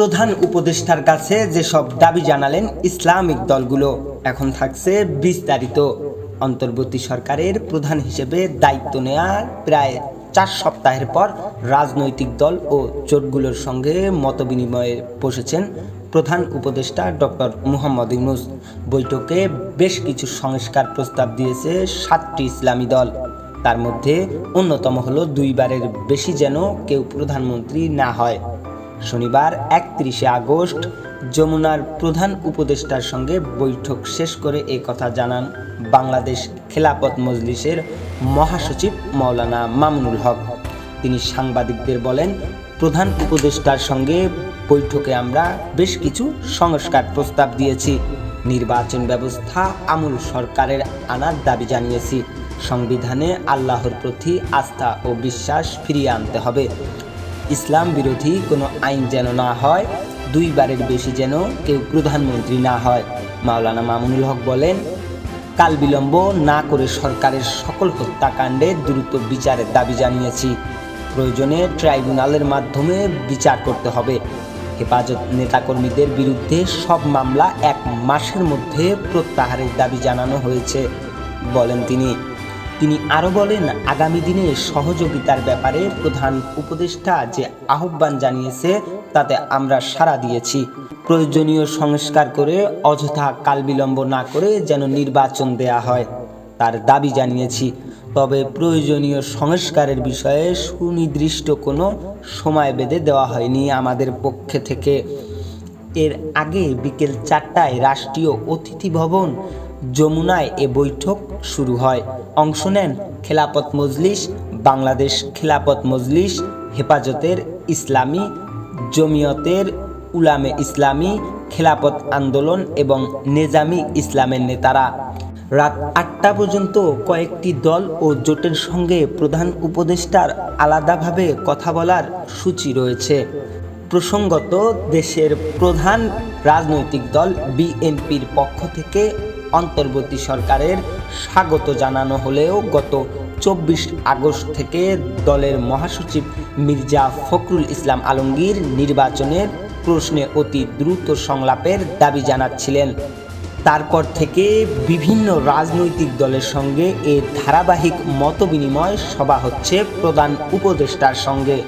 প্রধান উপদেষ্টার কাছে যেসব দাবি জানালেন ইসলামিক দলগুলো, এখন থাকছে বিস্তারিত। অন্তর্বর্তী সরকারের প্রধান হিসেবে দায়িত্ব নেওয়ার প্রায় চার সপ্তাহের পর রাজনৈতিক দল ও জোটগুলোর সঙ্গে মতবিনিময়ে বসেছেন প্রধান উপদেষ্টা ডক্টর মুহাম্মদ ইউনুস। বৈঠকে বেশ কিছু সংস্কার প্রস্তাব দিয়েছে সাতটি ইসলামী দল। তার মধ্যে অন্যতম হলো দুইবারের বেশি যেন কেউ প্রধানমন্ত্রী না হয়। শনিবার একত্রিশে আগস্ট যমুনার প্রধান উপদেষ্টার সঙ্গে বৈঠক শেষ করে এ কথা জানান বাংলাদেশ খেলাপথ মজলিসের মহাসচিব মাওলানা মামুনুল হক। তিনি সাংবাদিকদের বলেন, প্রধান উপদেষ্টার সঙ্গে বৈঠকে আমরা বেশ কিছু সংস্কার প্রস্তাব দিয়েছি। নির্বাচন ব্যবস্থা আমূল সরকারের আনার দাবি জানিয়েছি। সংবিধানে আল্লাহর প্রতি আস্থা ও বিশ্বাস ফিরিয়ে আনতে হবে। ইসলাম বিরোধী কোনো আইন যেন না হয়, দুইবারের বেশি যেন কেউ প্রধানমন্ত্রী না হয়। মাওলানা মামুনুল হক বলেন, কাল বিলম্ব না করে সরকারের সকল হত্যাকাণ্ডে দ্রুত বিচারের দাবি জানিয়েছি। প্রয়োজনে ট্রাইব্যুনালের মাধ্যমে বিচার করতে হবে। হেফাজত নেতাকর্মীদের বিরুদ্ধে সব মামলা এক মাসের মধ্যে প্রত্যাহারের দাবি জানানো হয়েছে, বলেন তিনি। তিনি আরও বলেন, আগামী দিনে সহযোগিতার ব্যাপারে প্রধান উপদেষ্টা যে আহ্বান জানিয়েছে, তাতে আমরা সাড়া দিয়েছি। প্রয়োজনীয় সংস্কার করে অযথা কালবিলম্ব না করে যেন নির্বাচন দেয়া হয়। তার দাবি জানিয়েছি। তবে প্রয়োজনীয় সংস্কারের বিষয়ে সুনির্দিষ্ট কোনো সময় বেঁধে দেওয়া হয়নি আমাদের পক্ষে থেকে। এর আগে বিকেল চারটায় রাষ্ট্রীয় অতিথি ভবন যমুনায় এ বৈঠক শুরু হয়। অংশ নেন খেলাপথ মজলিস, বাংলাদেশ খেলাপথ মজলিস, হেফাজতের ইসলামী, জমিয়তের উলামে ইসলামী খেলাপথ আন্দোলন এবং নেজামি ইসলামের নেতারা। রাত আটটা পর্যন্ত কয়েকটি দল ও জোটের সঙ্গে প্রধান উপদেষ্টার আলাদাভাবে কথা বলার সূচি রয়েছে। প্রসঙ্গত, দেশের প্রধান রাজনৈতিক দল বিএনপির পক্ষ থেকে অন্তর্বর্তী সরকারের স্বাগত জানানো হলেও গত চব্বিশ আগস্ট থেকে দলের মহাসচিব মির্জা ফখরুল ইসলাম আলমগীর নির্বাচনের প্রশ্নে অতি দ্রুত সংলাপের দাবি জানাচ্ছিলেন। তারপর থেকে বিভিন্ন রাজনৈতিক দলের সঙ্গে এ ধারাবাহিক মতবিনিময় সভা হচ্ছে প্রধান উপদেষ্টার সঙ্গে।